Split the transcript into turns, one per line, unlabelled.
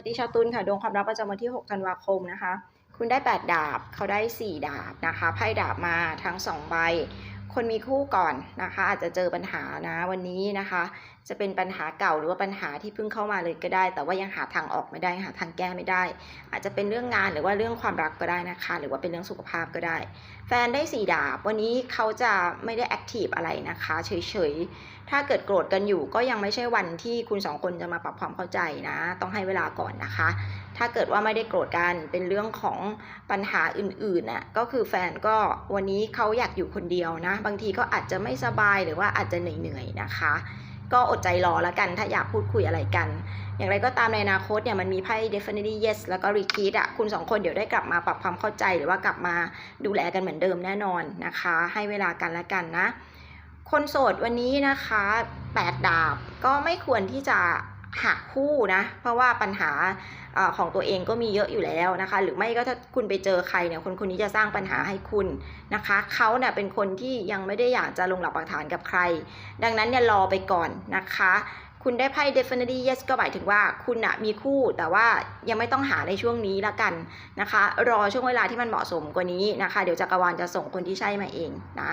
สวัสดีชาวตุลค่ะดวงความรักประจำวันที่ 6 ธันวาคมนะคะ คุณได้ 8 ดาบเขาได้ 4 ดาบนะคะไพ่ดาบมาทั้ง 2 ใบ คนมีคู่ก่อนนะคะ อาจจะเจอปัญหานะวันนี้นะคะ จะเป็นปัญหาเก่าหรือว่าปัญหาที่เพิ่งเข้ามาเลยก็ได้ แต่ว่ายังหาทางออกไม่ได้หาทางแก้ไม่ได้ อาจจะเป็นเรื่องงานหรือว่าเรื่องความรักก็ได้นะคะ หรือว่าเป็นเรื่องสุขภาพก็ได้ แฟนได้สี่ดาบ วันนี้เขาจะไม่ได้แอคทีฟอะไรนะคะเฉยๆถ้าเกิดโกรธกันอยู่ก็ยังไม่ใช่วันที่คุณสองคนจะมาปรับความเข้าใจนะ ต้องให้เวลาก่อนนะคะ ถ้าเกิดว่าไม่ได้โกรธกันเป็นเรื่องของปัญหาอื่นๆน่ะก็คือแฟนก็วันนี้เขาอยากอยู่คนเดียวนะบางทีก็อาจจะไม่สบายหรือว่าอาจจะเหนื่อยๆนะคะ ก็อดใจรอแล้วกันถ้าอยากพูดคุยอะไรกัน อย่างไรก็ตามในอนาคตเนี่ยมันมีไพ่ definitely yes แล้วก็ retreat อะคุณสองคนเดี๋ยวได้กลับมาปรับความเข้าใจหรือว่ากลับมาดูแลกันเหมือนเดิมแน่นอนนะคะ ให้เวลากันแล้วกันนะคนโสดวันนี้นะคะ 8 ดาบก็ไม่ควรที่จะ หาคู่นะ เพราะว่าปัญหาอของตัวเองก็มีเยอะอยู่แล้วนะคะ หรือไม่ก็ถ้าคุณไปเจอใครเนี่ยคนคนนี้จะสร้างปัญหาให้คุณนะคะเขาเนี่ยเป็นคนที่ยังไม่ได้อยากจะลงหลักปักฐานกับใคร ดังนั้นเนี่ยรอไปก่อนนะคะ คุณได้ไพ่ definitely yes ก็หมายถึงว่าคุณอะมีคู่แต่ว่ายังไม่ต้องหาในช่วงนี้ละกันนะคะ รอช่วงเวลาที่มันเหมาะสมกว่านี้นะคะ เดี๋ยวจักรวาลจะส่งคนที่ใช่มาเองนะ